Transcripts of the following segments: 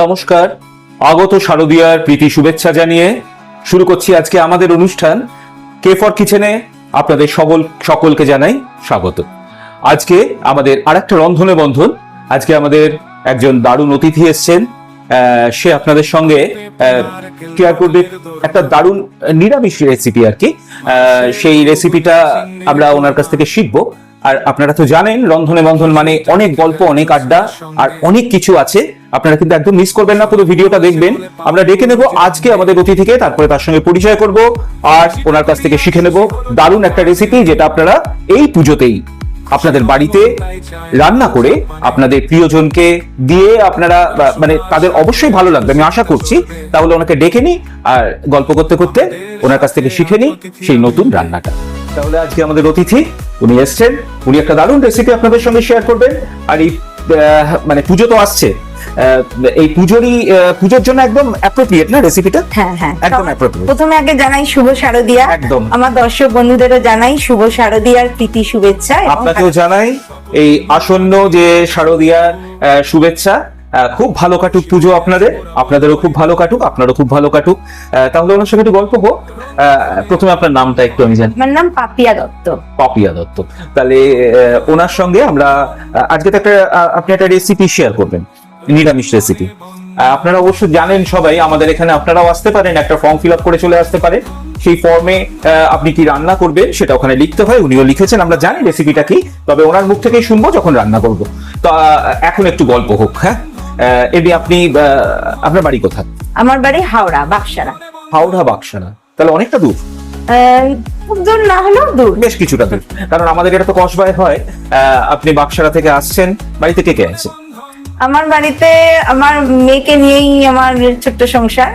নমস্কার। আগত শারদীয়ার প্রীতি শুভেচ্ছা জানিয়ে শুরু করছি আজকে আমাদের অনুষ্ঠান কে ফর কিচেনে। আপনাদের সকল সকলকে জানাই স্বাগত। আজকে আমাদের আরেকটা রন্ধনে বন্ধন। আজকে আমাদের একজন দারুণ অতিথি এসছেন। সে আপনাদের সঙ্গে শেয়ার করবে একটা দারুণ নিরামিষ রেসিপি আর কি। সেই রেসিপিটা আমরা ওনার কাছ থেকে শিখব। আর আপনারা তো জানেন, রন্ধনে বন্ধন মানে অনেক গল্প, অনেক আড্ডা, আর অনেক কিছু আছে। আপনারা কিন্তু একদম মিস করবেন না, পুরো ভিডিওটা দেখবেন। আমরা ডেকে নেব আজকে আমাদের অতিথিকে তারপরে তার সঙ্গে পরিচয় করব, আর ওনার কাছ থেকে শিখে নেব দারুণ একটা রেসিপি যেটা আপনারা এই পুজোতেই আপনাদের বাড়িতে রান্না করে আপনাদের প্রিয়জনকে দিয়ে আপনারা মানে তাদের অবশ্যই ভালো লাগবে। আমি আশা করছি তাহলে ওনাকে ডেকে নিই, আর গল্প করতে করতে ওনার কাছ থেকে শিখে নিই সেই নতুন রান্নাটা। তাহলে আজকে আমাদের অতিথি উনি এসছেন। উনি একটা দারুণ রেসিপি আপনাদের সঙ্গে শেয়ার করবেন। আর এই মানে পুজো তো আসছে। এই পুজোরই পুজোর জন্য একদম অ্যাপ্রোপ্রিয়েট না রেসিপিটা হ্যাঁ হ্যাঁ। একদম appropriate। প্রথমে আগে জানাই শুভ শারদিয়া। একদম। আমার দর্শক বন্ধুদেরও জানাই শুভ শারদিয়ার প্রীতি শুভেচ্ছা আপনাকেও জানাই এই আসন্ন যে শারদীয়ার শুভেচ্ছা। খুব ভালো কাটুক পুজো আপনাদের আপনাদেরও খুব ভালো কাটুক আপনারও খুব ভালো কাটুক। তাহলে ওনার সঙ্গে একটু গল্প হোক। আহ, প্রথমে আপনার নামটা একটু আমি জানি। আমার নাম পাপিয়া দত্ত। পাপিয়া দত্ত। তাহলে ওনার সঙ্গে আমরা আজকে তো একটা আপনি একটা রেসিপি শেয়ার করবেন নিরামিষ রেসিপি আপনারা অবশ্য জানেন সবাই আমাদের এখানে আপনারাও আসতে পারেন একটা ফর্ম ফিল আপ করে চলে আসতে পারে। সেই ফর্মে আপনি কি রান্না করবেন সেটা ওখানে লিখতে হয় উনিও লিখেছেন আমরা জানি রেসিপিটা কি তবে ওনার মুখ থেকেই শুনব যখন রান্না করব। তা এখন একটু গল্প হোক হ্যাঁ? এমনি আপনি আপনার বাড়ি কোথায়? আমার বাড়ি হাওড়া বাক্সারা। হাওড়া বাক্সারা। তাহলে অনেকটা দূর। দূর না হলেও দূর। বেশ কিছুটা দূর। কারণ আমাদের এটা তো কসবায় হয়। আহ, আপনি বাক্সারা থেকে আসছেন। বাড়িতে কে কে আছে? আমার বাড়িতে আমার মেয়েকে নিয়েই আমার ছোট্ট সংসার।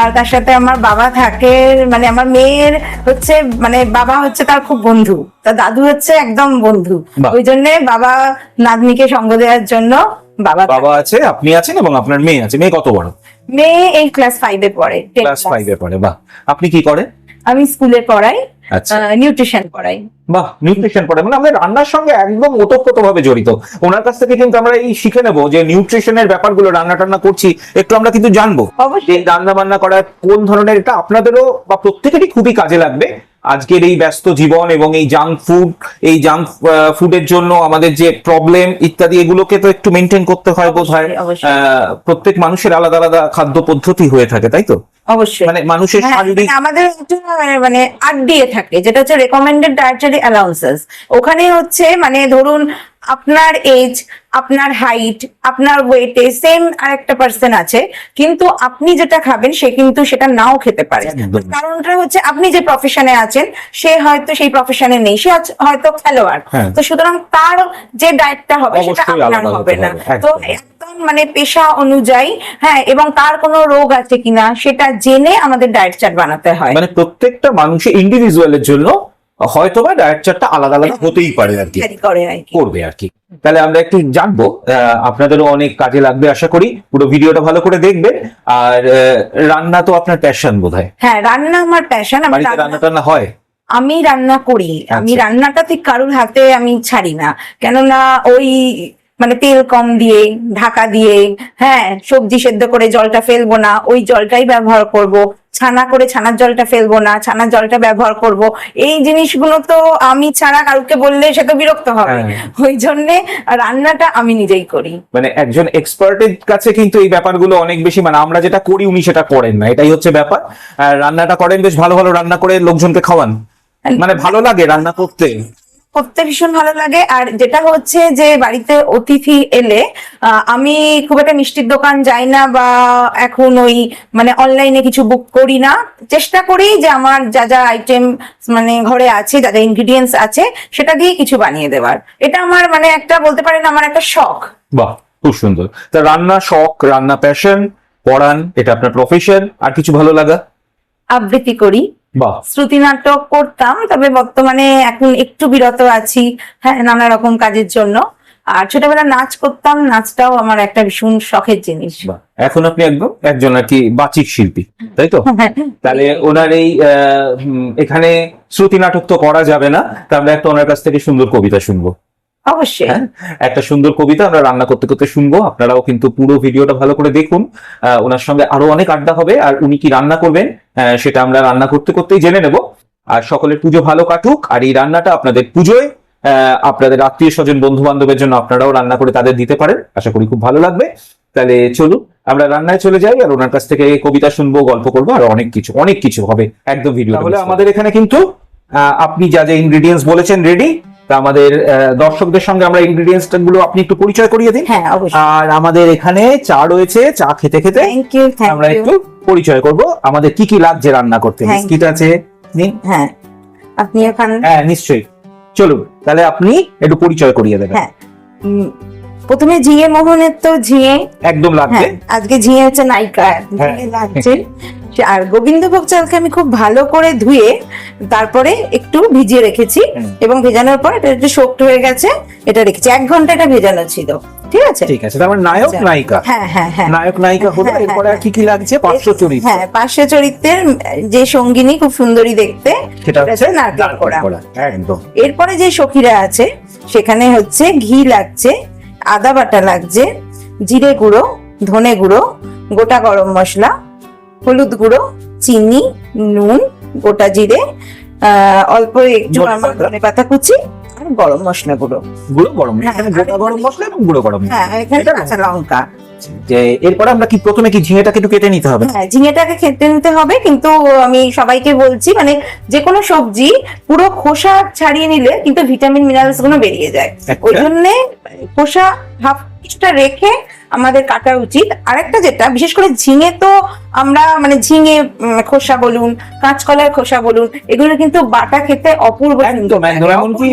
আর তার সাথে আমার বাবা থাকে মানে আমার মেয়ের হচ্ছে মানে বাবা হচ্ছে তার খুব বন্ধু। তার দাদু হচ্ছে একদম বন্ধু। ওই জন্য বাবা নাতনিকে সঙ্গ দেওয়ার জন্য বাবা বাবা আছে আপনি আছেন এবং আপনার মেয়ে আছে। মেয়ে কত বড়? মেয়ে এই ক্লাস ফাইভে পড়ে ক্লাস ফাইভে পড়ে বাহ। আপনি কি করেন? আমি স্কুলে পড়াই। নিউট্রিশন পড়াই। বাহ নিউট্রিশন পড়াই। মানে আমাদের রান্নার সঙ্গে একদম ওতপ্রোতভাবে জড়িত। ওনার কাছ থেকে কিন্তু আমরা এই শিখে নেব যে নিউট্রিশনের ব্যাপারগুলো রান্না টান্না করছি একটু আমরা কিন্তু জানব। যে অবশ্যই। রান্না বান্না করা কোন ধরনের এটা আপনাদেরও বা প্রত্যেকেরই খুবই কাজে লাগবে। আজকের এই ব্যস্ত জীবন এবং এই জাঙ্ক ফুড এই জাঙ্ক ফুডের জন্য আমাদের যে প্রবলেম ইত্যাদি এগুলোকে তো একটু মেনটেন করতে হয় বোধ হয়। প্রত্যেক মানুষের আলাদা আলাদা খাদ্য পদ্ধতি হয়ে থাকে তাই তো? অবশ্যই। মানে মানুষের হ্যাঁ, শারীরিক মানে আমাদের মানে মানে দিয়ে থাকে যেটা হচ্ছে রেকমেন্ডেড ডায়েটারি অ্যালাউন্সেস ওখানে হচ্ছে মানে ধরুন আপনার এজ আপনার হাইট আপনার ওয়েটে সেম আরেকটা পার্সন আছে কিন্তু আপনি যেটা খাবেন সে কিন্তু সেটা নাও খেতে পারে। কারণটা হচ্ছে আপনি যে প্রফেশনে আছেন সে হয়তো সেই প্রফেশনে নেই সে হয়তো খেলোয়াড়। হ্যাঁ। তো সুতরাং তার যে ডায়েটটা হবে সেটা আপনার হবে না। তো একদম। একদম মানে পেশা অনুযায়ী হ্যাঁ এবং তার কোনো রোগ আছে কিনা সেটা জেনে আমাদের ডায়েট চার্ট বানাতে হয়। মানে প্রত্যেকটা মানুষের ইন্ডিভিজুয়ালের জন্য হয়তো বা ডায়েট চার্টটা আলাদা আলাদা হতেই পারে আর কি। করবে আর কি। তাহলে আমরা একটু জানব আপনাদেরও অনেক কাজে লাগবে আশা করি। পুরো ভিডিওটা ভালো করে দেখবে। আর রান্না তো আপনার প্যাশন বোধ হয় হ্যাঁ রান্না আমার প্যাশন আমার বাড়িতে রান্না রান্না- টান্না হয়? আমি রান্না করি। আমি আচ্ছা। রান্নাটা ঠিক কারুর হাতে আমি ছাড়ি না। কেননা ওই মানে তেল কম দিয়ে ঢাকা দিয়ে হ্যাঁ সবজি সেদ্ধ করে জলটা ফেলব না ওই জলটাই ব্যবহার করব। ছানা করে ছানার জলটা ফেলব না ছানার জলটা ব্যবহার করব। এই জিনিসগুলো তো আমি ছাড়া কাউকে বললে সে তো বিরক্ত হবে। হ্যাঁ। ওই জন্যে রান্নাটা আমি নিজেই করি। মানে একজন এক্সপার্টের কাছে কিন্তু এই ব্যাপারগুলো অনেক বেশি মানে আমরা যেটা করি উনি সেটা করেন না এটাই হচ্ছে ব্যাপার। আর রান্নাটা করেন বেশ ভালো ভালো রান্না করে লোকজনকে খাওয়ান। মানে ভালো লাগে রান্না করতে। করতে ভীষণ ভালো লাগে। আর যেটা হচ্ছে যে বাড়িতে অতিথি এলে আমি খুব একটা মিষ্টির দোকান যাই না বা এখন ওই মানে অনলাইনে কিছু বুক করি না। চেষ্টা করি যে আমার যা যা আইটেম মানে ঘরে আছে যা যা ইনগ্রিডিয়েন্টস আছে সেটা দিয়ে কিছু বানিয়ে দেওয়ার। এটা আমার মানে একটা বলতে পারেন আমার একটা শখ। বাহ খুব সুন্দর। তা রান্না শখ রান্না প্যাশন পড়ান এটা আপনার প্রফেশন আর কিছু ভালো লাগা? আবৃত্তি করি। শ্রুতি নাটক করতাম তবে বর্তমানে এখন একটু বিরত আছি হ্যাঁ নানা রকম কাজের জন্য। আর ছোটবেলা নাচ করতাম নাচটাও আমার একটা ভীষণ শখের জিনিস। বাহ। এখন আপনি একদম একজন আর কি বাচিক শিল্পী তাই তো? তাহলে ওনার এই এখানে শ্রুতি নাটক তো করা যাবে না তাহলে একটা ওনার কাছ থেকে সুন্দর কবিতা শুনব। অবশ্যই। হ্যাঁ একটা সুন্দর কবিতা আমরা রান্না করতে করতে শুনব। আপনারাও কিন্তু পুরো ভিডিওটা ভালো করে দেখুন। আহ, ওনার সঙ্গে আরও অনেক আড্ডা হবে আর উনি কি রান্না করবেন আহ, সেটা আমরা রান্না করতে করতেই জেনে নেব। আর সকলের পুজো ভালো কাটুক আর এই রান্নাটা আপনাদের পুজোয় আহ, আপনাদের আত্মীয় স্বজন বন্ধু বান্ধবের জন্য আপনারাও রান্না করে তাদের দিতে পারেন। আশা করি খুব ভালো লাগবে। তাহলে চলুন আমরা রান্নায় চলে যাই আর ওনার কাছ থেকে কবিতা শুনব গল্প করব আর অনেক কিছু অনেক কিছু হবে একদম ভিডিও তাহলে আমাদের এখানে কিন্তু আহ, আপনি যা যা ইনগ্রেডিয়েন্টস বলেছেন রেডি তা আমাদের দর্শকদের সঙ্গে আমরা ইনগ্রেডিয়েন্টসগুলো আপনি একটু পরিচয় করিয়ে দিন। হ্যাঁ অবশ্যই। আর আমাদের এখানে চা রয়েছে চা খেতে খেতে থ্যাংক ইউ আমরা একটু পরিচয় করব। আমাদের কি কি লাগছে রান্না করতে? বিস্কিট আছে হ্যাঁ আপনি এখন হ্যাঁ নিশ্চয়ই। চলুন তাহলে আপনি একটু পরিচয় করিয়ে দেবেন। হ্যাঁ প্রথমে ঝিঙে মোহনের তো ঝিঙে। একদম লাগবে। হ্যাঁ আজকে ঝিঙে হচ্ছে নায়িকা হ্যাঁ। লাগছে। আর গোবিন্দভোগ চালকে আমি খুব ভালো করে ধুয়ে তারপরে একটু ভিজিয়ে রেখেছি এবং ভেজানোর পর এটা একটু শক্ত হয়ে গেছে এটা রেখেছি। এক ঘণ্টা এটা ভেজানো ছিল ঠিক আছে? ঠিক আছে তার মানে নায়ক আচ্ছা। নায়িকা। হ্যাঁ হ্যাঁ হ্যাঁ। নায়ক নায়িকা হলো হ্যাঁ, এরপরে আর হ্যাঁ, কি কি লাগছে? পার্শ্ব চরিত্র। হ্যাঁ পার্শ্ব চরিত্রের যে সঙ্গিনী খুব সুন্দরী দেখতে সেটা হচ্ছে নারকেল। কোড়া। একদম। এরপরে যে সখীরা আছে সেখানে হচ্ছে ঘি লাগছে আদা বাটা লাগছে জিরে গুঁড়ো ধনে গুঁড়ো গোটা গরম মশলা হলুদ গুঁড়ো চিনি নুন গোটা জিরে অল্প একটু ধনে আমার পাতা। ধনে পাতা কুচি আর গরম মশলা গুঁড়ো। গুঁড়ো গরম হ্যাঁ, গোটা গরম মশলা এবং গুঁড়ো গরম। হ্যাঁ এখানে কাঁচা লঙ্কা। যে এরপরে আমরা কি প্রথমে কি ঝিঙেটাকে একটু কেটে নিতে হবে? হ্যাঁ ঝিঙেটাকে খেতে নিতে হবে কিন্তু আমি সবাইকে বলছি মানে যে কোনো সবজি পুরো খোসা ছাড়িয়ে নিলে কিন্তু ভিটামিন মিনারেলসগুলো বেরিয়ে যায়। ওই জন্য খোসা হাফ কিছুটা রেখে আমাদের কাটা উচিত। আরেকটা যেটা বিশেষ করে ঝিঙে তো আমরা মানে ঝিঙে খোসা বলুন কাঁচকলার খোসা বলুন এগুলো কিন্তু বাটা খেতে অপূর্ব একদম এমনকি।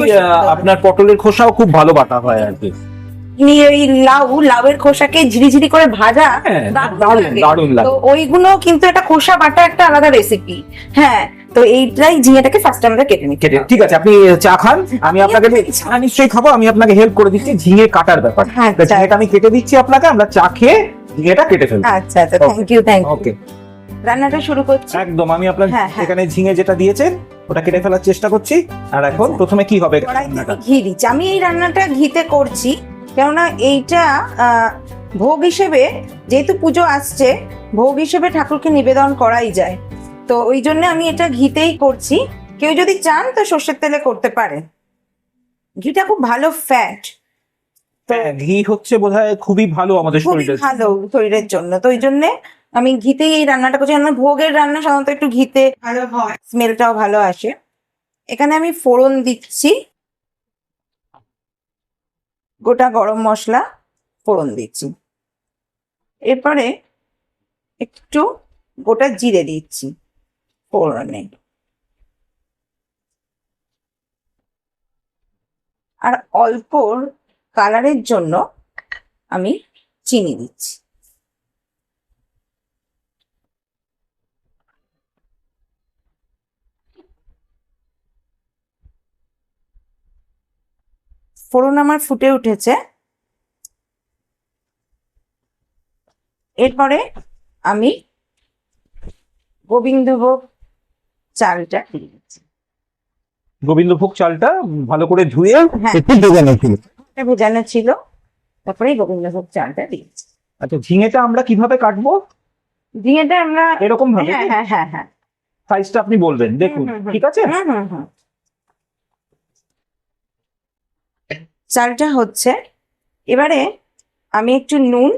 আপনার পটলের খোসাও খুব ভালো বাটা হয় আর কি। লাউ লাউয়ের খোসাকে ঝিরিঝিরি করে ভাজা হ্যাঁ, দারুণ। তো ওইগুলো কিন্তু একটা খোসা বাটা একটা আলাদা রেসিপি হ্যাঁ তো এইটাই ঝিঙেটাকে ফার্স্ট আমরা কেটে নিই কেটে ঠিক আছে আপনি চা খান আমি আপনাকে চা নিশ্চয়ই খাব আমি আপনাকে হেল্প করে দিচ্ছি ঝিঙে কাটার ব্যাপার। হ্যাঁ, ঝিঙেটা আমি কেটে দিচ্ছি আপনাকে আমরা চা খেয়ে ঝিঙেটা কেটে ফেলব। আচ্ছা আচ্ছা thank you thank you okay রান্নাটা শুরু করছি। একদম আমি আপনার হ্যাঁ, হ্যাঁ। এখানে ঝিঙে যেটা দিয়েছেন ওটা কেটে ফেলার চেষ্টা করছি। আর এখন আচ্ছা। প্রথমে কি হবে ঘি দিচ্ছি। আমি এই রান্নাটা ঘিতে করছি কেননা এইটা আহ, ভোগ হিসেবে যেহেতু পুজো আসছে ভোগ হিসেবে ঠাকুরকে নিবেদন করাই যায়। তো ওই জন্য আমি এটা ঘিতেই করছি। কেউ যদি চান তো সর্ষের তেলে করতে পারে ঘিটা খুব ভালো ফ্যাট হ্যাঁ, ঘি হচ্ছে বোধহয় খুবই ভালো আমাদের শরীরের ভালো শরীরের জন্য। তো ওই জন্য আমি ঘিতেই এই রান্নাটা করছি। আমার ভোগের রান্না সাধারণত একটু ঘিতে ভালো হয়। স্মেলটাও ভালো আসে। এখানে আমি ফোড়ন দিচ্ছি। গোটা গরম মশলা ফোড়ন দিচ্ছি। এরপরে একটু গোটা জিরে দিচ্ছি। ফোড়নে আর অল্প কালারের জন্য আমি চিনি দিচ্ছি। ফোড়ন আমার ফুটে উঠেছে। এরপরে আমি গোবিন্দভোগ চালটা। দিয়ে দিচ্ছি গোবিন্দভোগ চালটা ভালো করে ধুয়ে হ্যাঁ। একটু ভেজানো ছিল। ভেজানো ছিল তারপরে গোবিন্দভোগ চালটা দিয়েছি। আচ্ছা ঝিঙেটা আমরা কীভাবে কাটবো? ঝিঙেটা আমরা এরকম ভাবে হ্যাঁ হ্যাঁ হ্যাঁ হ্যাঁ। সাইজটা আপনি বলবেন দেখুন। ঠিক আছে। চালটা হচ্ছে এবারে আমি একটু নুন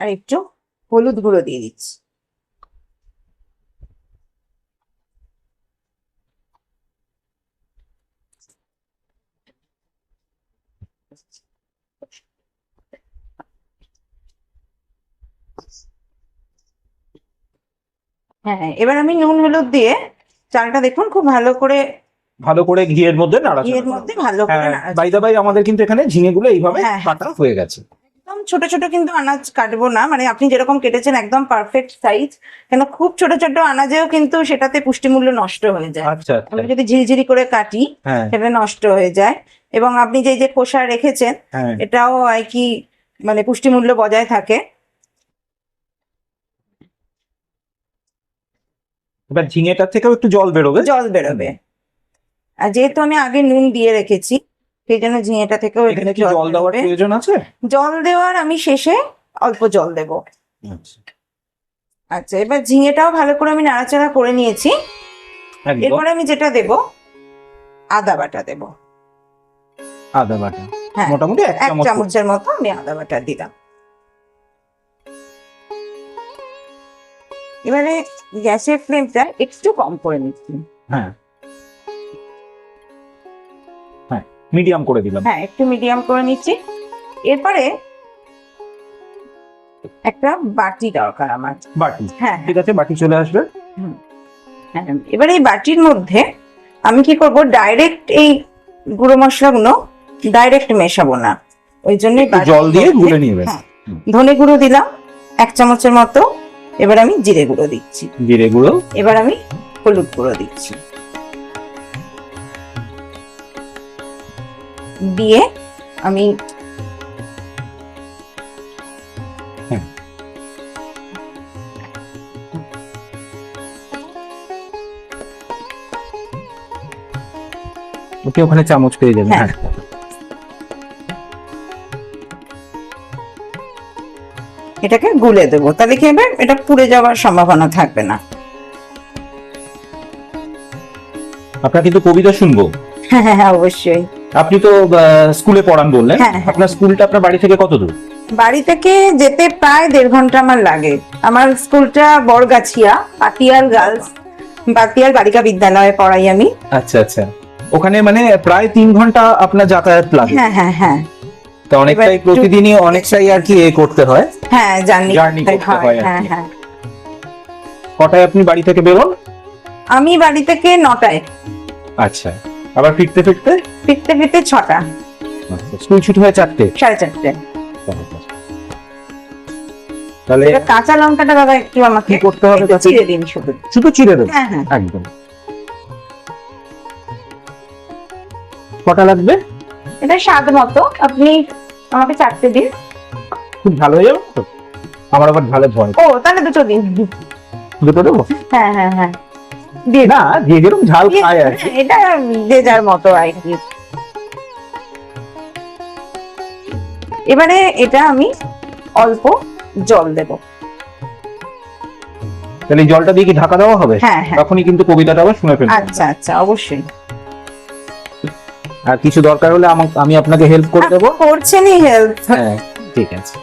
আর একটু হলুদ গুঁড়ো দিয়ে দিচ্ছি হ্যাঁ এবার আমি নুন হলুদ দিয়ে চালটা দেখুন খুব ভালো করে ভালো করে ঘিয়ের মধ্যে নাড়াচাড়া ঘিয়ের মধ্যে ভালো করে হ্যাঁ নাড়াচাড়া। বাইদা বাই আমাদের কিন্তু এখানে ঝিঙে গুলো এইভাবে হ্যাঁ, হ্যাঁ। কাটা হয়ে গেছে ছোট ছোট কিন্তু আনাজ কাটবো না। মানে আপনি যেরকম কেটেছেন একদম পারফেক্ট সাইজ কেন খুব ছোট ছোট আনাজেও কিন্তু সেটাতে পুষ্টিমূল্য নষ্ট হয়ে যায়। আচ্ছা, আচ্ছা। আমরা যদি ঝিরিঝিরি করে কাটি হ্যাঁ। সেটা নষ্ট হয়ে যায়। এবং আপনি যে যে খোসা রেখেছেন হ্যাঁ। এটাও আর কি মানে পুষ্টিমূল্য বজায় থাকে। এবার ঝিঙেটার থেকেও একটু জল বেরোবে? জল বেরোবে। আর যেহেতু আমি আগে নুন দিয়ে রেখেছি সেই জন্য ঝিঙেটা থেকেও এখানে জল দেওয়ার প্রয়োজন আছে? জল দেওয়ার আমি শেষে অল্প জল দেব। আচ্ছা। এবার ঝিঙেটাও ভালো করে আমি নাড়াচাড়া করে নিয়েছি। এরপরে আমি যেটা দেব আদা বাটা দেব। আদা বাটা? হ্যাঁ মোটামুটি এক এক চামচের মতো আমি আদা বাটা দিলাম। এবারে গ্যাসের ফ্লেমটা একটু কম করে নিচ্ছি। হ্যাঁ। মিডিয়াম করে দিলাম। হ্যাঁ একটু মিডিয়াম করে নিচ্ছি। এরপরে একটা বাটি দরকার আমার। বাটি? হ্যাঁ ঠিক আছে বাটি চলে আসবে। হ্যাঁ এবার এই বাটির মধ্যে আমি কি করব? ডাইরেক্ট এই গুঁড়ো মশলাগুলো ডাইরেক্ট মেশাবো না। ওই জন্য জল দিয়ে গুলে নিবে হ্যাঁ। ধনে গুঁড়ো দিলাম এক চামচের মতো। এবার আমি জিরে গুঁড়ো দিচ্ছি। জিরে গুঁড়ো। এবার আমি হলুদ গুঁড়ো দিচ্ছি। দিয়ে আমি। ওকে ওখানে চামচ পেয়ে যাবে হ্যাঁ। হ্যাঁ। এটাকে গুলে দেবো তাহলে কি হবে? এটা পুড়ে যাওয়ার সম্ভাবনা থাকবে না। আপনার কিন্তু কবিতা শুনব। হ্যাঁ হ্যাঁ হ্যাঁ অবশ্যই। আপনি তো স্কুলে পড়ান বললেন। হ্যাঁ, হ্যাঁ। আপনার স্কুলটা আপনার বাড়ি থেকে কত দূর? বাড়ি থেকে যেতে প্রায় দেড় ঘণ্টা আমার লাগে। আমার স্কুলটা বড়গাছিয়া পাতিয়াল গার্লস পাতিয়াল বালিকা বিদ্যালয়ে পড়াই আমি। আচ্ছা আচ্ছা। ওখানে মানে প্রায় তিন ঘণ্টা আপনার যাতায়াত লাগে। হ্যাঁ হ্যাঁ হ্যাঁ। তো অনেকটাই প্রতিদিনই অনেকটাই আর কি এ করতে হয়। হ্যাঁ জার্নি Journey করতে হয়। হ্যাঁ হ্যাঁ। কটায় আপনি বাড়ি থেকে বেরোন? আমি বাড়ি থেকে নটায়। আচ্ছা। আবার ফিরতে ফিরতে? ফিরতে ফিরতে ছটা। আচ্ছা, স্কুল ছুটি হয় চারটে? সাড়ে চারটে। তাহলে কাঁচা লঙ্কাটা দাদা একটু আমাকে কি করতে হবে চিড়ে দিন শুধু। শুধু চিড়ে দেবো? হ্যাঁ হ্যাঁ। একদম। কটা লাগবে? এটা স্বাদ মতো। আপনি আমাকে চারটে দিন। খুব ভালো হয়ে যাবে আমার আবার ভালো ভয়। ও তাহলে দুটো দিন। দুটো দেবো? হ্যাঁ হ্যাঁ হ্যাঁ। না যে যেরকম ঝাল খায় আর কি। এটা যে যার মতো আর কি। এবারে এটা আমি অল্প জল দেব। তাহলে জলটা দিয়ে কি ঢাকা দেওয়া হবে? হ্যাঁ হ্যাঁ। তখনই কিন্তু কবিতাটা আবার শুনে ফেলব। আচ্ছা আচ্ছা অবশ্যই। আর কিছু দরকার হলে আমাকে আমি আপনাকে হেল্প করে দেবো। করছেনই হেল্প হ্যাঁ ঠিক আছে।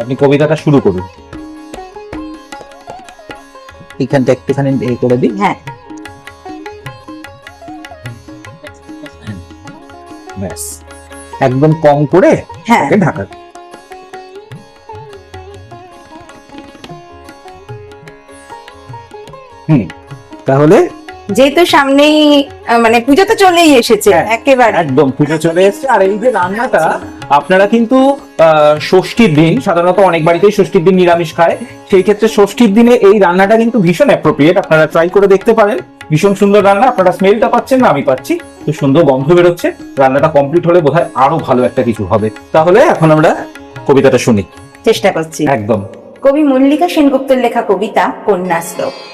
আপনি কবিতাটা শুরু করুন। এখানটা একটুখানি এ করে দিই। হ্যাঁ। ব্যাস। একদম কম করে হ্যাঁ। ওকে ঢাকা। হুম তাহলে যেহেতু সামনেই মানে পুজো তো চলেই এসেছে হ্যাঁ। একেবারে। একদম পুজো চলে এসেছে। আর এই যে রান্নাটা আপনারা কিন্তু ষষ্ঠীর দিন সাধারণত অনেক বাড়িতেই ষষ্ঠীর দিন নিরামিষ খায় সেই ক্ষেত্রে ষষ্ঠীর দিনে এই রান্নাটা কিন্তু ভীষণ অ্যাপ্রোপ্রিয়েট আপনারা ট্রাই করে দেখতে পারেন। ভীষণ সুন্দর রান্না আপনারা স্মেলটা পাচ্ছেন না আমি পাচ্ছি। খুব সুন্দর গন্ধ বেরোচ্ছে রান্নাটা কমপ্লিট হলে বোধহয় আরও ভালো একটা কিছু হবে। তাহলে এখন আমরা কবিতাটা শুনি। চেষ্টা করছি। একদম। কবি মল্লিকা সেনগুপ্তের লেখা কবিতা কন্যাশ্লোক।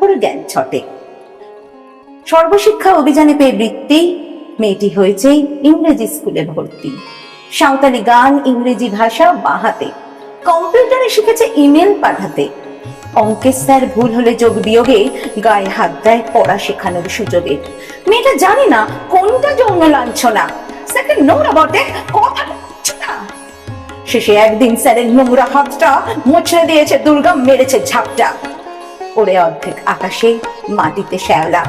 অক্ষর জ্ঞান ছটে। সর্বশিক্ষা অভিযানে পেয়ে বৃত্তি, মেয়েটি হয়েছে ইংরেজি স্কুলে ভর্তি। সাঁওতালি গান, ইংরেজি ভাষা বাহাতে। কম্পিউটারে শিখেছে ইমেল পাঠাতে। অঙ্কের স্যার ভুল হলে যোগ বিয়োগে গায়ে হাত দেয় পড়া শেখানোর সুযোগে। মেয়েটা জানে না কোনটা যৌন লাঞ্ছনা। সেকেন্ড নোংরা বটে শেষে একদিন স্যারের নোংরা হাতটা মুছড়ে দিয়েছে, দুর্গা মেরেছে ঝাপটা। ওরে অর্ধেক আকাশে মাটিতে শ্যাওলা।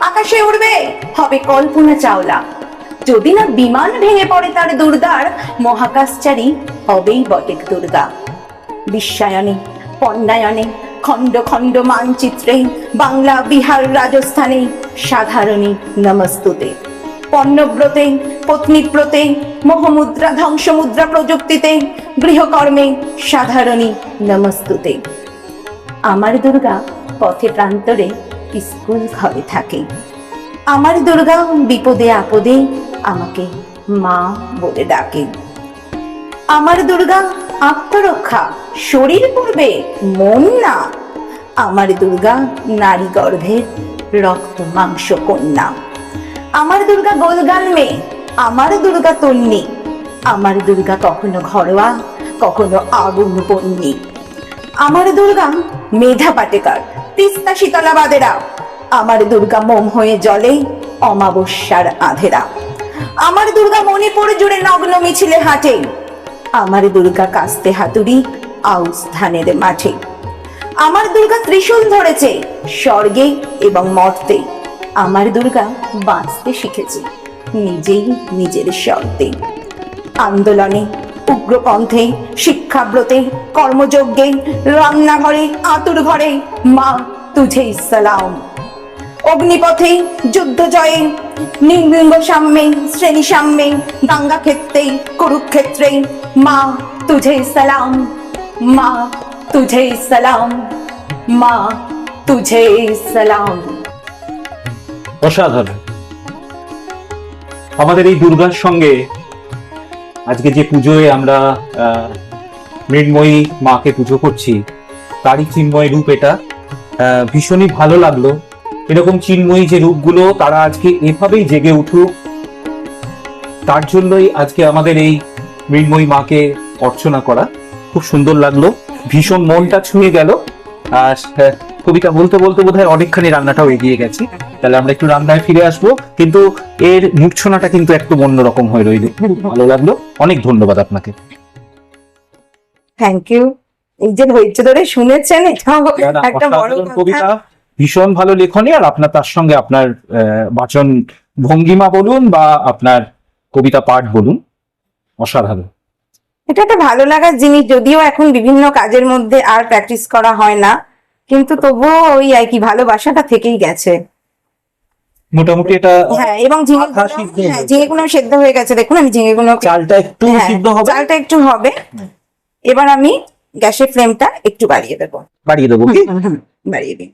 আকাশে উড়বে, হবে কল্পনা চাওলা। যদি না বিমান ভেঙে পড়ে তার দুর্দার মহাকাশচারী হবেই বটেক দুর্গা। বিশ্বায়নে, পণ্যায়নে, খণ্ড খণ্ড মানচিত্রে, বাংলা, বিহার, রাজস্থানে, সাধারণী নমস্তুতে। পণ্যব্রতে, পত্নীব্রতে, মোহমুদ্রা, ধ্বংসমুদ্রা প্রযুক্তিতে, গৃহকর্মে, সাধারণী নমস্তুতে। আমার দুর্গা পথে প্রান্তরে স্কুল ঘরে থাকে। আমার দুর্গা বিপদে আপদে আমাকে মা বলে ডাকে। আমার দুর্গা আত্মরক্ষা, শরীর পূর্বে মন না। আমার দুর্গা নারী গর্ভের রক্ত, মাংস, কন্যা। আমার দুর্গা গোলগাল মেয়ে, আমার দুর্গা তন্নি। আমার দুর্গা কখনো ঘরোয়া, কখনো আগুন পন্নী আমার দুর্গা মেধা পাটেকার, তিস্তা শীতলা বাদেরা আমার দুর্গা মোম হয়ে জলে অমাবস্যার আধেরা। আমার দুর্গা মণিপুর জুড়ে নগ্ন মিছিলে হাঁটে। আমার দুর্গা কাস্তে হাতুড়ি আউস ধানের মাঠে। আমার দুর্গা ত্রিশূল ধরেছে স্বর্গে এবং মর্তে। আমার দুর্গা বাঁচতে শিখেছে নিজেই নিজের শর্তে। আন্দোলনে উগ্রপন্থে শিক্ষাব্রতে কর্মযজ্ঞে, রান্নাঘরে, আতুর ঘরে, মা, তুঝে সালাম। অগ্নিপথে যুদ্ধ জয়ে নির্লিঙ্গ সাম্যে, শ্রেণি সাম্যে, দাঙ্গা ক্ষেত্রে, কুরুক্ষেত্রে, মা, তুঝে সালাম, মা, তুঝে সালাম, মা, তুঝে সালাম। অসাধারণ। আমাদের এই দুর্গার সঙ্গে আজকে যে পুজোয় আমরা মৃন্ময়ী মাকে পুজো করছি। তারই চিন্ময় রূপ এটা। ভীষণই ভালো লাগল। এরকম চিন্ময়ী যে রূপগুলো তারা আজকে এভাবেই জেগে উঠুক। তার জন্যই আজকে আমাদের এই মৃন্ময়ী মাকে অর্চনা করা খুব সুন্দর লাগল। ভীষণ মনটা ছুঁয়ে গেল। আর কবিতা বলতে বলতে বোধহয় অনেকখানি রান্নাটাও এগিয়ে গেছে। তাহলে আমরা একটু রান্নায় ফিরে আসব। কিন্তু এর মূর্ছনাটা কিন্তু একটু অন্যরকম হয়ে রইল। ভালো লাগল। অনেক ধন্যবাদ আপনাকে। থ্যাংক ইউ এই যে ধৈর্য ধরে শুনেছেন এটাও একটা বড় কবিতা ভীষণ ভালো লেখনী আর আপনার তার সঙ্গে আপনার বাচন ভঙ্গিমা বলুন বা আপনার কবিতা পাঠ বলুন। অসাধারণ। এটা একটা ভালো লাগার জিনিস যদিও এখন বিভিন্ন কাজের মধ্যে আর প্র্যাকটিস করা হয় না কিন্তু তবুও ওই আর কি ভালোবাসাটা থেকেই গেছে। মোটামুটি এটা হ্যাঁ এবং ঝিঙে হ্যাঁ হয়েছে। ঝিঙেগুলো সেদ্ধ হয়ে গেছে। দেখুন আমি ঝিঙেগুলো চালটা একটু হ্যাঁ, সিদ্ধ হবে। চালটা একটু হবে। এবার আমি গ্যাসের ফ্লেমটা একটু বাড়িয়ে দেবো। বাড়িয়ে দেবো বাড়িয়ে দিন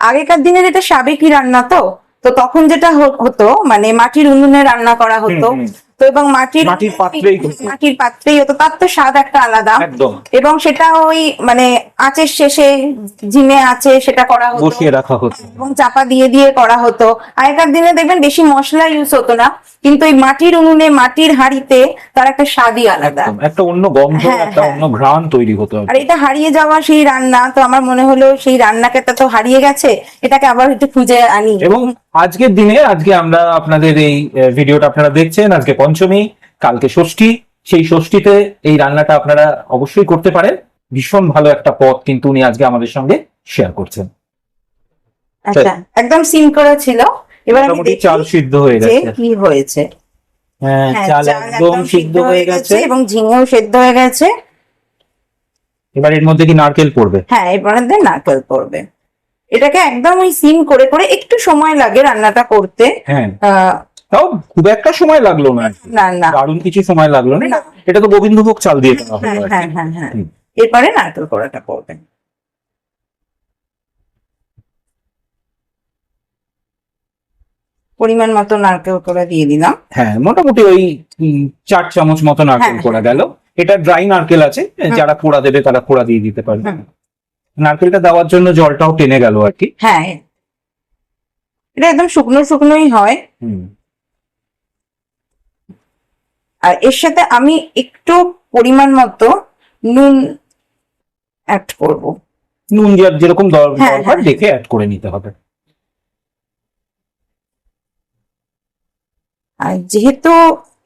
আগেকার দিনের যেটা সাবেকি রান্না তো তো তখন যেটা হতো মানে মাটির উনুনে রান্না করা হতো। তো এবং মাটির মাটির পাত্রেই মাটির পাত্রেই হতো। তার তো স্বাদ একটা আলাদা। একদম। এবং সেটা ওই মানে আঁচের শেষে ঝিমে আছে সেটা করা হতো। বসিয়ে রাখা হচ্ছে এবং চাপা দিয়ে দিয়ে করা হতো। আগেকার দিনে দেখবেন বেশি মশলা ইউজ হতো না কিন্তু ওই মাটির উনুনে মাটির হাঁড়িতে তার একটা স্বাদই আলাদা। একটা অন্য গন্ধ হ্যাঁ, একটা হ্যাঁ। অন্য ঘ্রাণ তৈরি হতো আর এটা হারিয়ে যাওয়া সেই রান্না তো আমার মনে হলো সেই রান্নাকে তা তো হারিয়ে গেছে এটাকে আবার একটু খুঁজে আনি। এবং আজকের দিনে আজকে আমরা আপনাদের এই ভিডিওটা আপনারা দেখছেন আজকে পঞ্চমী কালকে ষষ্ঠী সেই ষষ্ঠীতে এই রান্নাটা আপনারা অবশ্যই করতে পারেন। ভীষণ ভালো একটা পথ কিন্তু উনি আজকে আমাদের সঙ্গে শেয়ার করছেন। আচ্ছা একদম সিম করা ছিল। এবার আমি চাল সিদ্ধ হয়ে গেছে। কি হয়েছে। হ্যাঁ হ্যাঁ, চাল একদম সিদ্ধ হয়ে গেছে। এবং ঝিঙেও সেদ্ধ হয়ে গেছে। এবার এর মধ্যে কি নারকেল পড়বে? হ্যাঁ এবার নারকেল পড়বে। এটাকে একদম ওই সিম করে করে একটু সময় লাগে রান্নাটা করতে। হ্যাঁ। তাও খুব একটা সময় লাগল না। না না। দারুণ কিছু সময় লাগল না। এটা তো গোবিন্দভোগ চাল দিয়ে করা হলো হ্যাঁ হ্যাঁ হ্যাঁ হ্যাঁ। এরপরে নারকেল কোড়াটা করবেন। পরিমাণ মতো নারকেল কোড়া দিয়ে দিলাম। হ্যাঁ মোটামুটি ওই চার চামচ মতো নারকেল হ্যাঁ। করা গেল। এটা ড্রাই নারকেল আছে যারা কোড়া দেবে তারা কোড়া দিয়ে দিতে পারবে। নারকেলটা দেওয়ার জন্য জলটাও টেনে গেল আর কি। হ্যাঁ। এটা একদম শুকনো শুকনোই হয়। হুম। আর এর সাথে আমি একটু পরিমাণ মতো নুন অ্যাড করব। নুন যার যেরকম হ্যাঁ, দরকার হ্যাঁ। দেখে অ্যাড করে নিতে হবে। আর যেহেতু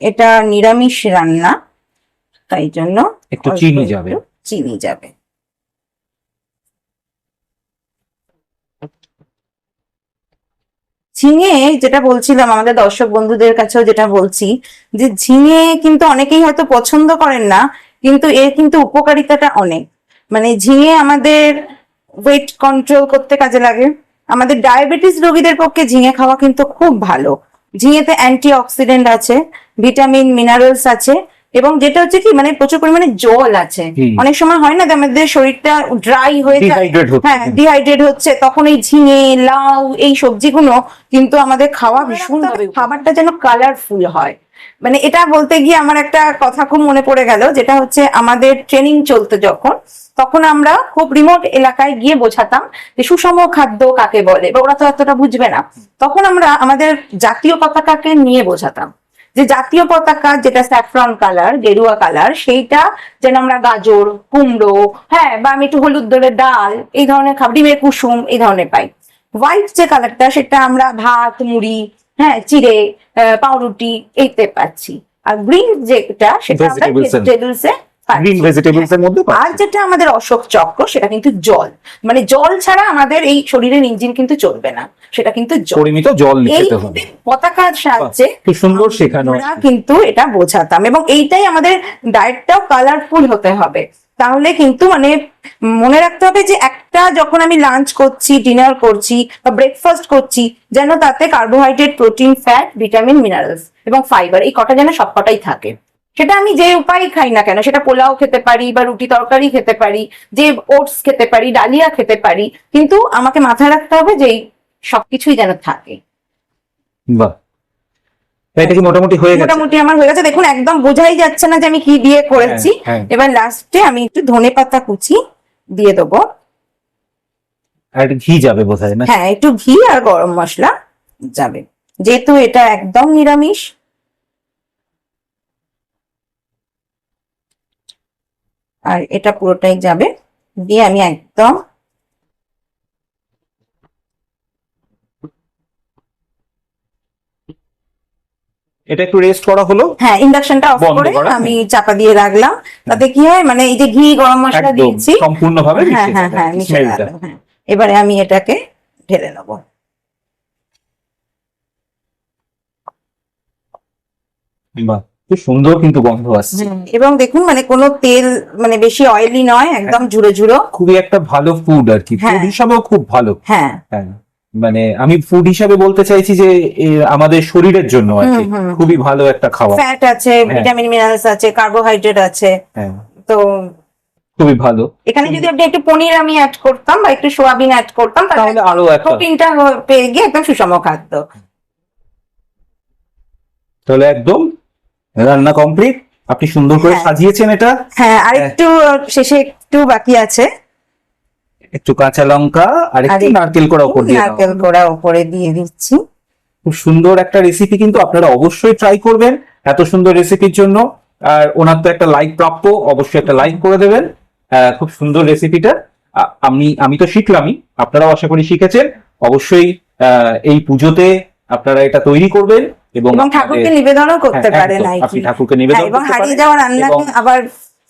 এটা নিরামিষ রান্না তাই জন্য একটু চিনি যাবে। চিনি যাবে। ঝিঙে, যেটা বলছিলাম আমাদের দর্শক বন্ধুদের কাছেও যেটা বলছি, যে ঝিঙে কিন্তু অনেকেই হয়তো পছন্দ করেন না, কিন্তু এর কিন্তু উপকারিতাটা অনেক। মানে ঝিঙে আমাদের ওয়েট কন্ট্রোল করতে কাজে লাগে। আমাদের ডায়াবেটিস রোগীদের পক্ষে ঝিঙে খাওয়া কিন্তু খুব ভালো। ঝিঙেতে অ্যান্টি অক্সিডেন্ট আছে ভিটামিন মিনারেলস আছে এবং যেটা হচ্ছে কি মানে প্রচুর পরিমাণে জল আছে। অনেক সময় হয় না যে আমাদের শরীরটা ড্রাই হয়ে যায়। হ্যাঁ ডিহাইড্রেট হচ্ছে তখন এই ঝিঙে লাউ এই সবজিগুলো কিন্তু আমাদের খাওয়া ভীষণ খাবারটা যেন কালারফুল হয়। মানে এটা বলতে গিয়ে আমার একটা কথা খুব মনে পড়ে গেল যেটা হচ্ছে আমাদের ট্রেনিং চলতো যখন তখন আমরা খুব রিমোট এলাকায় গিয়ে বোঝাতাম যে সুষম খাদ্য কাকে বলে বা ওরা তো এতটা বুঝবে না। তখন আমরা আমাদের জাতীয় পতাকাকে নিয়ে বোঝাতাম। যে জাতীয় পতাকা যেটা স্যাফ্রন কালার গেরুয়া কালার সেইটা যেন আমরা গাজর কুমড়ো হ্যাঁ বা আমি একটু হলুদ দলের ডাল এই ধরনের খাবার ডিমের কুসুম এই ধরনের পাই হোয়াইট যে কালারটা সেটা আমরা ভাত মুড়ি হ্যাঁ চিড়ে পাউরুটি এইতে পাচ্ছি আর গ্রিন যেটা সেটা আমরা ভেজিটেবলস। গ্রিন ভেজিটেবলস এর মধ্যে আর যেটা আমাদের অশোক চক্র সেটা কিন্তু জল। মানে জল ছাড়া আমাদের এই শরীরের ইঞ্জিন কিন্তু চলবে না। সেটা কিন্তু পরিমিত জল হবে। পতাকার সাহায্যে সুন্দর শেখানো। কিন্তু এটা বোঝাতাম। এবং এইটাই আমাদের ডায়েটটাও কালারফুল হতে হবে। তাহলে কিন্তু মানে মনে রাখতে হবে যে একটা যখন আমি লাঞ্চ করছি ডিনার করছি বা ব্রেকফাস্ট করছি যেন তাতে carbohydrate protein fat vitamin minerals এবং ফাইবার এই কটা যেন সব কটাই থাকে। সেটা আমি যে উপায় খাই না কেন সেটা পোলাও খেতে পারি বা রুটি তরকারি খেতে পারি যে ওটস খেতে পারি ডালিয়া খেতে পারি কিন্তু আমাকে মাথায় রাখতে হবে যে সবকিছুই যেন থাকে। বাহ। এটা কি মোটামুটি হয়ে গেছে? মোটামুটি আমার হয়ে গেছে। দেখুন একদম বোঝাই যাচ্ছে না যে আমি কি দিয়ে করেছি। হ্যাঁ, হ্যাঁ। এবার লাস্টে আমি একটু ধনে পাতা কুচি দিয়ে দেবো। আর ঘি যাবে বোধহয় না? হ্যাঁ একটু ঘি আর গরম মশলা যাবে। যেহেতু এটা একদম নিরামিষ আর এটা পুরোটাই যাবে দিয়ে আমি একদম এটা একটু রেস্ট করা হলো? হ্যাঁ ইন্ডাকশনটা অফ করে আমি চাপা দিয়ে রাখলাম। তাতে কি হয় মানে এই যে ঘি গরম মশলা দিয়েছি। সম্পূর্ণভাবে হ্যাঁ হ্যাঁ হ্যাঁ মিশে গেল, হ্যাঁ। এবারে আমি এটাকে ঢেলে নেব। বাহ। খুব সুন্দর কিন্তু গন্ধ আসছে। এবং দেখুন মানে কোনো তেল মানে বেশি অয়েলি নয় একদম ঝুড়ো ঝুড়ো খুবই একটা ভালো ফুড আর কি। হ্যাঁ। ফুড হিসাবেও খুব ভালো। হ্যাঁ। হ্যাঁ মানে আমি ফুড হিসাবে বলতে চাইছি যে আমাদের শরীরের জন্য আর কি। খুবই ভালো একটা খাওয়া। ফ্যাট আছে হ্যাঁ। ভিটামিন মিনারেলস আছে কার্বোহাইড্রেট আছে। হ্যাঁ। তো খুবই ভালো। এখানে যদি আপনি একটু পনির আমি অ্যাড করতাম বা একটু সোয়াবিন অ্যাড করতাম তাহলে তাহলে আরও একটা। প্রোটিনটা পেয়ে গিয়ে একদম সুষম খাদ্য। তাহলে একদম রান্না কমপ্লিট আপনি সুন্দর করে হ্যাঁ। সাজিয়েছেন এটা? হ্যাঁ আর হ্যাঁ। একটু শেষে একটু বাকি আছে। একটু কাঁচা লঙ্কা আর একটু নারকেল করা উপর দিয়ে। নারকেল কোড়া উপরে দিয়ে দিচ্ছি। খুব সুন্দর একটা রেসিপি কিন্তু আপনারা অবশ্যই ট্রাই করবেন এত সুন্দর রেসিপির জন্য। আর ওনার তো একটা লাইক প্রাপ্য অবশ্যই একটা লাইক করে দেবেন। খুব সুন্দর রেসিপিটা আমি আমি তো শিখলামই আপনারাও আশা করি শিখেছেন। অবশ্যই আহ, এই পুজোতে আপনারা এটা তৈরি করবেন। এবং ঠাকুরকে নিবেদনও করতে হ্যাঁ, পারেন আপনি ঠাকুরকে নিবেদন হ্যাঁ, এবং হারিয়ে পারেন যাওয়া রান্নাকে আবার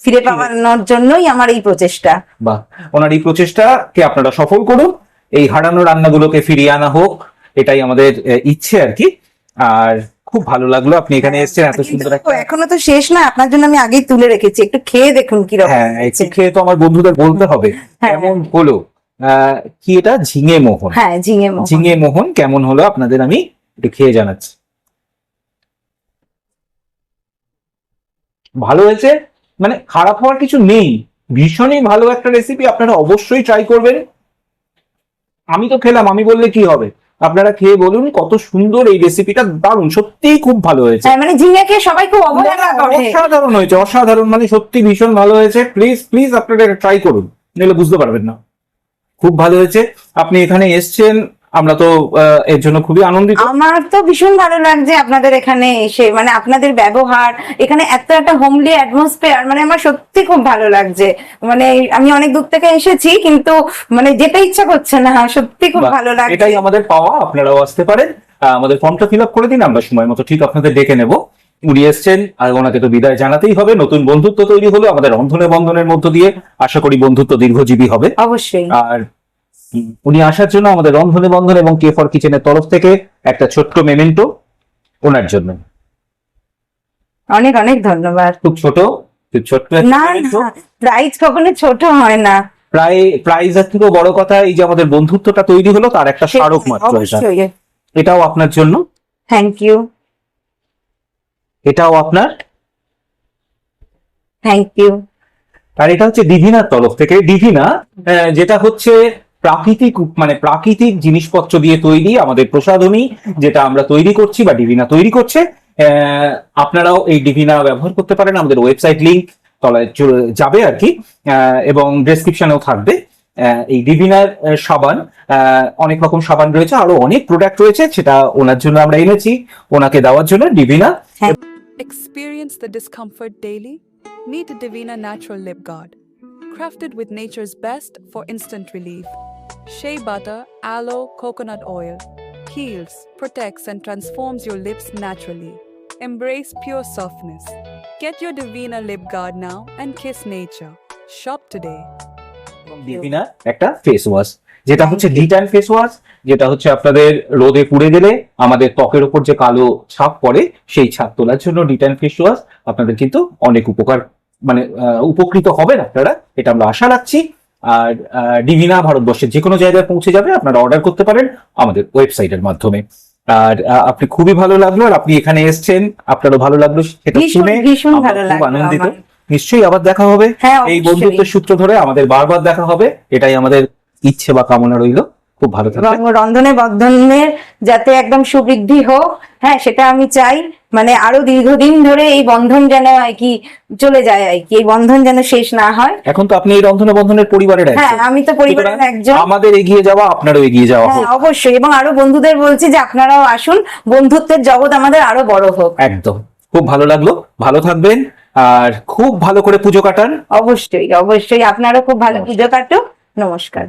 ফিরে পাওয়ানোর জন্যই আমার এই প্রচেষ্টা। বা ওনার এই প্রচেষ্টাকে আপনারা সফল করুন। এই হারানো রান্নাগুলোকে ফিরিয়ে আনা হোক এটাই আমাদের ইচ্ছে আর কি। আর খুব ভালো লাগল আপনি এখানে এসেছেন এত সুন্দর এখনও তো শেষ না আপনার জন্য আমি আগেই তুলে রেখেছি একটু খেয়ে দেখুন কীরকম হ্যাঁ একটু খেয়ে তো আমার বন্ধুদের বলতে হবে। হ্যাঁ। কেমন হলো? কি এটা? ঝিঙে মোহন। হ্যাঁ ঝিঙে মোহন। ঝিঙে মোহন কেমন হলো? আপনাদের আমি একটু খেয়ে জানাচ্ছি। ভালো হয়েছে মানে খারাপ হওয়ার কিছু নেই। ভীষণই ভালো একটা রেসিপি আপনারা অবশ্যই ট্রাই করবেন। আমি তো খেলাম আমি বললে কি হবে? আপনারা খেয়ে বলুন কত সুন্দর এই রেসিপিটা দারুণ সত্যিই খুব ভালো হয়েছে। হ্যাঁ মানে ঝিঙে খেয়ে সবাই খুব অসাধারণ হয়েছে অসাধারণ মানে সত্যি ভীষণ ভালো হয়েছে। প্লিজ প্লিজ আপনারা এটা ট্রাই করুন নইলে বুঝতে পারবেন না। খুব ভালো হয়েছে। আপনি এখানে এসছেন আমরা তো এর জন্য খুবই আনন্দিত। আমার তো ভীষণ ভালো লাগছে আপনাদের এখানে এসে মানে আপনাদের ব্যবহার এখানে এত একটা হোমলি অ্যাটমসফিয়ার মানে আমার সত্যি খুব ভালো লাগছে। মানে আমি অনেক দূর থেকে এসেছি কিন্তু মানে যেতে ইচ্ছা করছে না সত্যি খুব ভালো লাগছে। এটাই আমাদের পাওয়া আপনারাও আসতে পারেন। আমাদের ফর্মটা ফিল আপ করে দিন আমরা সময় মতো ঠিক আপনাদের ডেকে নেব। উনি এসছেন আর ওনাকে তো বিদায় জানাতেই হবে। নতুন বন্ধুত্ব তৈরি হলো আমাদের রন্ধনে বন্ধনের মধ্য দিয়ে। আশা করি বন্ধুত্ব দীর্ঘজীবী হবে। অবশ্যই। আর উনি আসার জন্য আমাদের রন্ধনে বন্ধন এবং কে ফর কিচেনের তরফ থেকে একটা ছোট্ট মেমেন্টো ওনার জন্য। অনেক অনেক ধন্যবাদ। খুব ছোট? ছোট্ট না প্রাইস কখনো ছোট হয় না। প্রায় প্রাইজের থেকেও বড় কথা এই যে আমাদের বন্ধুত্বটা তৈরি হলো তার একটা স্মারক মাত্র এটা। এটাও আপনার জন্য। থ্যাংক ইউ এটাও আপনার। থ্যাংক ইউ আর এটা হচ্ছে ডিভিনার তরফ থেকে। ডিভিনা যেটা হচ্ছে প্রাকৃতিক মানে প্রাকৃতিক জিনিসপত্র দিয়ে তৈরি আমাদের প্রসাধনী যেটা আমরা তৈরি করছি বা ডিভিনা তৈরি করছে আপনারাও এই ডিভিনা ব্যবহার করতে পারেন আমাদের ওয়েবসাইট লিংক তলায় যাবে আর কি এবং ডেসক্রিপশনেও থাকবে এই ডিভিনার সাবান অনেক রকম সাবান রয়েছে আরও অনেক প্রোডাক্ট রয়েছে সেটা ওনার জন্য আমরা এনেছি ওনাকে দেওয়ার জন্য Divina Experience the discomfort daily? Meet Divina Natural Lip Guard. Crafted with nature's best for instant relief. Shea butter, aloe, coconut oil. Heals, protects, and transforms your lips naturally. Embrace pure softness. Get your Divina Lip Guard now and kiss nature. Shop today. Divina একটা face wash যেটা হচ্ছে ডিটান face wash যেটা হচ্ছে আপনাদের রোদে পুড়ে গেলে আমাদের ত্বকের উপর যে কালো ছাপ পড়ে সেই ছাপ তোলার জন্য ডিটান ফেস ওয়াশ আপনাদের কিন্তু অনেক উপকার মানে উপকৃত হবেন আপনারা এটা আমরা আশা রাখছি আর ডিভিনা ভারতবর্ষের যে কোনো জায়গায় পৌঁছে যাবে আপনারা অর্ডার করতে পারেন আমাদের ওয়েবসাইটের মাধ্যমে। আর আপনি খুবই ভালো লাগল আর আপনি এখানে এসেছেন আপনারও ভালো লাগল সেটা শুনে। খুব আনন্দিত। নিশ্চয়ই আবার দেখা হবে। হ্যাঁ এই। বন্ধুত্বের সূত্র ধরে আমাদের বারবার দেখা হবে। এটাই আমাদের ইচ্ছে বা কামনা রইল। খুব ভালো থাকবে রন্ধনে বন্ধনের যাতে একদম সুবৃদ্ধি হোক হ্যাঁ সেটা আমি চাই। মানে আরও দীর্ঘদিন ধরে এই বন্ধন যেন আর কি চলে যায় আর কি এই বন্ধন যেন শেষ না হয়। এখন তো আপনি এই রন্ধন বন্ধনের পরিবারের হ্যাঁ আমি তো পরিবারের একজন। আমাদের এগিয়ে যাওয়া আপনারও এগিয়ে যাওয়া হ্যাঁ হোক। অবশ্যই এবং আরও বন্ধুদের বলছি যে আপনারাও আসুন বন্ধুত্বের জগৎ আমাদের আরও বড় হোক। একদম। খুব ভালো লাগল ভালো থাকবেন আর খুব ভালো করে পুজো কাটান। অবশ্যই অবশ্যই আপনারও খুব ভালো পুজো কাটুক নমস্কার।